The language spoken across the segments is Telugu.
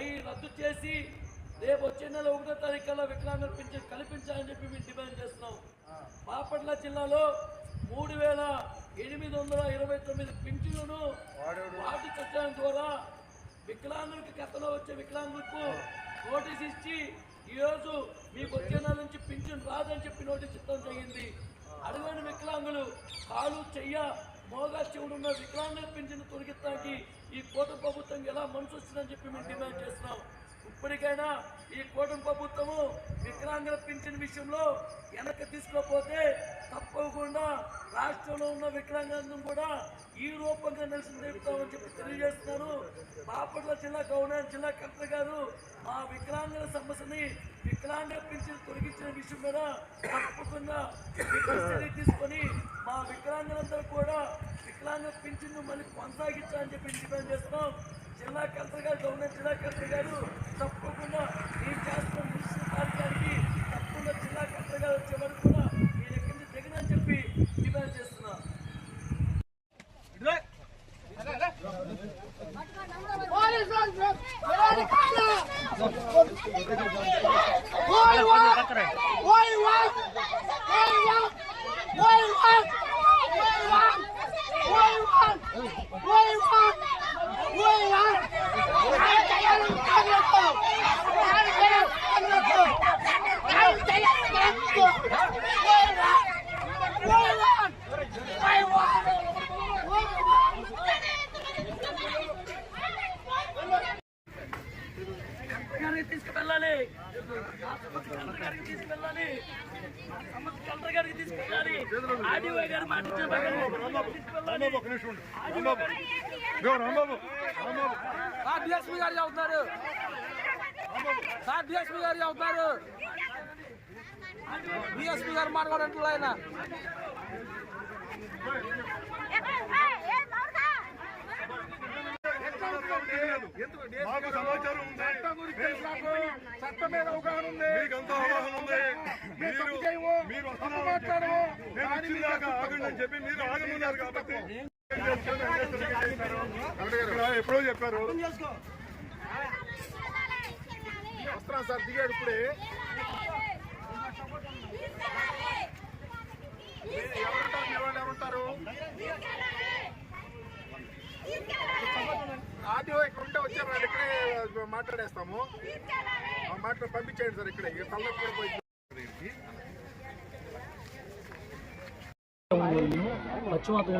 అవి రద్దు చేసి రేపు వచ్చే నెల ఒకటో తారీఖు కల్లా వికలాంగుల పింఛన్ కల్పించాలని చెప్పి మేము డిమాండ్ చేస్తున్నాం. బాపట్ల జిల్లాలో మూడు వేల ఎనిమిది వందల ఇరవై తొమ్మిది పింఛన్లను వాటి చట్టం ద్వారా వికలాంగులకు గతంలో వచ్చే వికలాంగులకు నోటీస్ ఇచ్చి ఈరోజు మీకు వచ్చే నెల నుంచి పింఛన్ రాదని చెప్పి నోటీస్ ఇవ్వడం జరిగింది. అడగని వికలాంగులు కాలు చెయ్య మోగా చెవుడున్న వికలాంగుల పింఛను తొలగిస్తానికి ఈ కోట ప్రభుత్వం ఎలా మనసు వచ్చిందని చెప్పి మేము డిమాండ్ చేస్తున్నాం. ఇప్పటికైనా ఈ కూటమి ప్రభుత్వము వికలాంగుల పింఛన్ విషయంలో వెనక్కి తీసుకోకపోతే తప్పకుండా రాష్ట్రంలో ఉన్న వికలాంగులను కూడా ఈ రూపంగా నిరసన తెలుపుతామని చెప్పి తెలియజేస్తున్నాను బాపట్ల జిల్లా గవర్నర్ జిల్లా కలెక్టర్ గారు మా వికలాంగుల సమస్యని వికలాంగుల పింఛన్ తొలగించిన విషయం మీద తప్పకుండా చర్య తీసుకొని మా వికలాంగులందరూ కూడా వికలాంగ పింఛన్ను మళ్ళీ కొనసాగించాలని చెప్పి డిమాండ్ చేస్తున్నాం. జిల్లా కలెక్టర్ గారు గవర్నర్ జిల్లా కలెక్టర్ గారు తప్పకుండా ఈ చేస్తున్న మున్సిపాలిటీ గారికి తప్పకుండా జిల్లా కలెక్టర్ గారు వచ్చే వరకు తీసుకువెళ్ళాలి రాష్ట్రపతి కలెక్టర్ గారికి తీసుకెళ్ళాలి. ఆర్డీఓ గారు మాట డిఎస్పీ గారు చెబుతున్నారు సార్ డిఎస్పీ గారు చెబుతున్నారు డిఎస్పీ గారు మాట్లాడంటున్నారు ఆయన. మాకు సమాచారం ఉంది? చట్టం మీద అవగాహన ఉంది. ఎప్పుడో చెప్పారు. వస్తున్నాం సార్ దిగాడు ఇప్పుడే. ఎవరుంటారు? ఆర్టీఓ ఇక్కడ ఉంటే వచ్చారు వాళ్ళు ఇక్కడే మాట్లాడేస్తాము. మాట పంపించేయండి సార్ ఇక్కడ. ఇక కూడా పోయి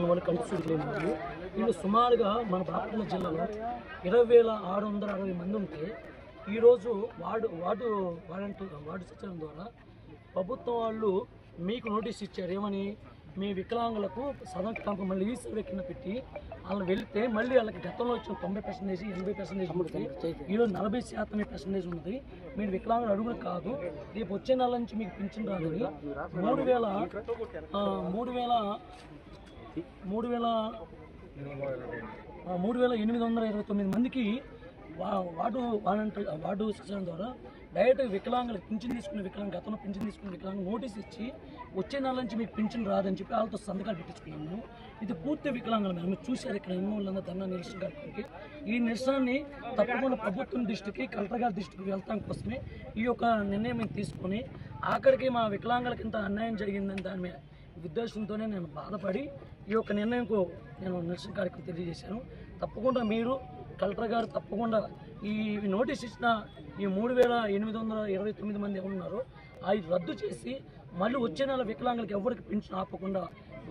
వాళ్ళు కంటి సూర్యులు ఉన్నారు వీళ్ళు సుమారుగా మన బాపట్ల జిల్లాలో ఇరవై వేల ఆరు వందల అరవై మంది ఉంటే ఈరోజు వార్డు వార్డు వారంటీ వార్డు సచివం ద్వారా ప్రభుత్వం వాళ్ళు మీకు నోటీస్ ఇచ్చారు. ఏమని? మీ వికలాంగులకు సదన్ క్యాంప్ మళ్ళీ ఈ సర్వే కింద పెట్టి వాళ్ళు వెళ్తే మళ్ళీ వాళ్ళకి గతంలో వచ్చిన తొంభై పర్సెంటేజ్ ఎనభై పర్సెంటేజ్ ఉంటుంది ఈరోజు నలభై శాతమే పర్సెంటేజ్ ఉన్నది. మీరు వికలాంగులు అడుగులు కాదు. రేపు వచ్చే నెల నుంచి మీకు పింఛన్ రాదని మూడు వేల మూడు వేల మూడు వేల మూడు వేల ఎనిమిది వందల ఇరవై తొమ్మిది మందికి వా- వార్డు వాలంటీర్ వార్డు ద్వారా డైరెక్ట్ వికలాంగులకు పింఛన్ తీసుకునే వికలాంగ గతంలో పింఛన్ తీసుకునే వికలాంగ నోటీస్ ఇచ్చి వచ్చే నెల నుంచి మీకు పింఛన్ రాదని చెప్పి వాళ్ళతో సంతకాలు పెట్టించుకున్నాము. ఇది పూర్తి వికలాంగులు మేము చూశారు ఇక్కడ ఎన్నోళ్ళందరూ ధర్నా నిరసన కార్యక్రమానికి. ఈ నిరసనని తప్పకుండా ప్రభుత్వం దృష్టికి కలెక్టర్ గారి దృష్టికి వెళ్తాం కోసమే ఈ యొక్క నిర్ణయం మేము తీసుకొని ఆఖరికి మా వికలాంగులకు ఇంత అన్యాయం జరిగిందని దాని మీద ఉద్దేశంతోనే నేను బాధపడి ఈ యొక్క నిర్ణయంకు నేను నిరసన కార్యక్రమం తెలియజేశాను. తప్పకుండా మీరు కలెక్టర్ గారు తప్పకుండా ఈ నోటీస్ ఇచ్చిన ఈ మూడు వేల ఎనిమిది వందల ఇరవై తొమ్మిది మంది ఎవరున్నారో అవి రద్దు చేసి మళ్ళీ వచ్చే నెల వికలాంగులకు ఎవరికి పెన్షన్ ఆపకుండా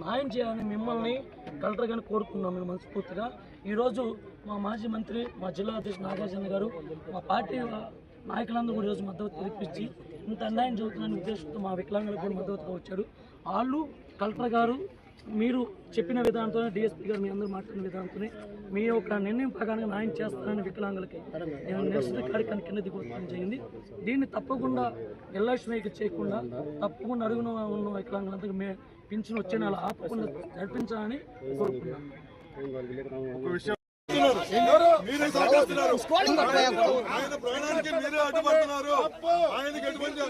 న్యాయం చేయాలని మిమ్మల్ని కలెక్టర్ గారిని కోరుకున్నాం మేము మనస్ఫూర్తిగా. ఈరోజు మా మాజీ మంత్రి మా జిల్లా అధ్యక్షుడు నాగార్జున గారు మా పార్టీ నాయకులందరూ కూడా ఈరోజు మద్దతు తెలిపించి ఇంత అన్యాయం జరుగుతుందనే ఉద్దేశంతో మా వికలాంగులకు కూడా మద్దతుగా వచ్చారు. వాళ్ళు కలెక్టర్ గారు మీరు చెప్పిన విధానంతోనే డిఎస్పీ గారు మీ అందరూ మాట్లాడిన విధానంతోనే మీ యొక్క నిర్ణయం ప్రకారంగా న్యాయం చేస్తానని వికలాంగులకి నేను నిరసన కార్యక్రమం కింద దిగువడం జరిగింది దీన్ని తప్పకుండా నిర్లక్ష్యం చేయకుండా తప్పకుండా అడుగున ఉన్న వికలాంగులందరికీ మే పింఛన్ వచ్చే నెల ఆపకుండా నడిపించాలని కోరుకున్నాను ఆయన ప్రాణానికి మీరే అడ్డుపడుతున్నారు. ఆయనకి ఎటువంటి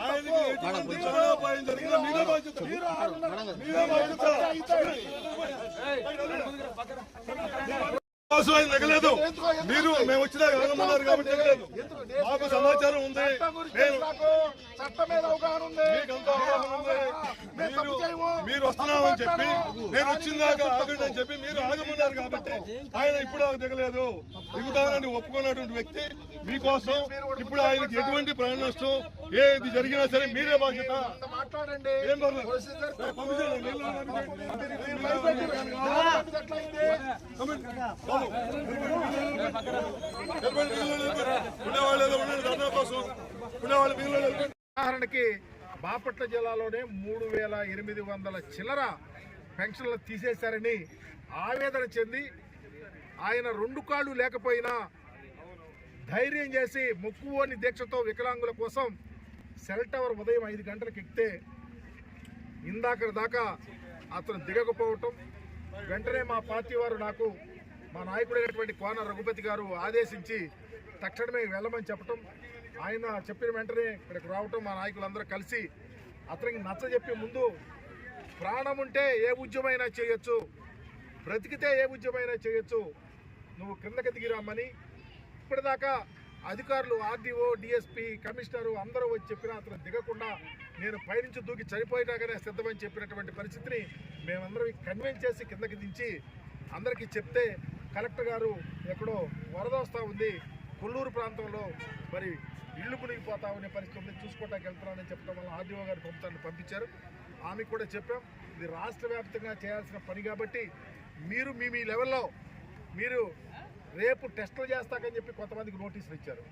ఆయనకి ఎటువంటి ప్రాణాపాయం జరిగినా మీరే బాధ్యత. మీరే బాధ్యత. కోసం దిగలేదు మీరు మేము వచ్చిన ఆగమన్నారు కాబట్టి దిగలేదు మాకు సమాచారం ఉంది. మీరు మీరు వస్తున్నామని చెప్పి నేను వచ్చిందాక ఆగండి అని చెప్పి మీరు ఆగమన్నారు కాబట్టి ఆయన ఇప్పుడు దిగలేదు దిగుతానని ఒప్పుకున్నటువంటి వ్యక్తి మీకోసం ఇప్పుడు ఆయనకి ఎటువంటి ప్రాణ నష్టం ఏది జరిగినా సరే మీరే బాధ్యత. మాట్లాడండి ఏం పర్లేదు. ఉదాహరణకి బాపట్ల జిల్లాలోనే మూడు వేల ఎనిమిది వందల చిల్లర పెన్షన్లు తీసేశారని ఆవేదన చెంది ఆయన రెండు కాళ్ళు లేకపోయినా ధైర్యం చేసి మొక్కువోని దీక్షతో వికలాంగుల కోసం సెల్ టవర్ ఉదయం ఐదు గంటలకు ఎక్కితే ఇందాక దాకా అతను దిగకపోవటం వెంటనే మా పార్టీ వారు నాకు మా నాయకుడైనటువంటి కోన రఘుపతి గారు ఆదేశించి తక్షణమే వెళ్ళమని చెప్పటం ఆయన చెప్పిన వెంటనే ఇక్కడికి రావటం మా నాయకులందరూ కలిసి అతనికి నచ్చ చెప్పి ముందు ప్రాణం ఉంటే ఏ ఉద్యమైనా చేయొచ్చు బ్రతికితే ఏ ఉద్యమైనా చేయొచ్చు నువ్వు కిందకి దిగిరామని ఇప్పటిదాకా అధికారులు ఆర్డీఓ డిఎస్పీ కమిషనరు అందరూ వచ్చి చెప్పినా అతను దిగకుండా నేను పైనుంచి దూకి చనిపోయేటాగానే సిద్ధమని చెప్పినటువంటి పరిస్థితిని మేమందరం కన్విన్స్ చేసి కిందకి దించి అందరికీ చెప్తే కలెక్టర్ గారు ఎక్కడో వరద వస్తూ ఉంది కొల్లూరు ప్రాంతంలో మరి ఇల్లు మునిగిపోతా ఉండే పరిస్థితి ఉంది చూసుకోవటానికి వెళ్తున్నానని చెప్పడం వల్ల ఆర్డీఓ గారు పంపుతాను పంపించారు. ఆమెకు కూడా చెప్పాం ఇది రాష్ట్ర వ్యాప్తంగా చేయాల్సిన పని కాబట్టి మీరు మీ మీ లెవెల్లో మీరు రేపు టెస్టులు చేస్తాకని చెప్పి కొంతమందికి నోటీసులు ఇచ్చారు.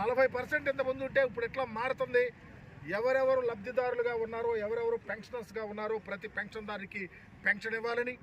నలభై పర్సెంట్ ఇంతమంది ఉంటే ఇప్పుడు ఎట్లా మారుతుంది? ఎవరెవరు లబ్ధిదారులుగా ఉన్నారో ఎవరెవరు పెన్షనర్స్గా ఉన్నారో ప్రతి పెన్షన్దారికి పెన్షన్ ఇవ్వాలని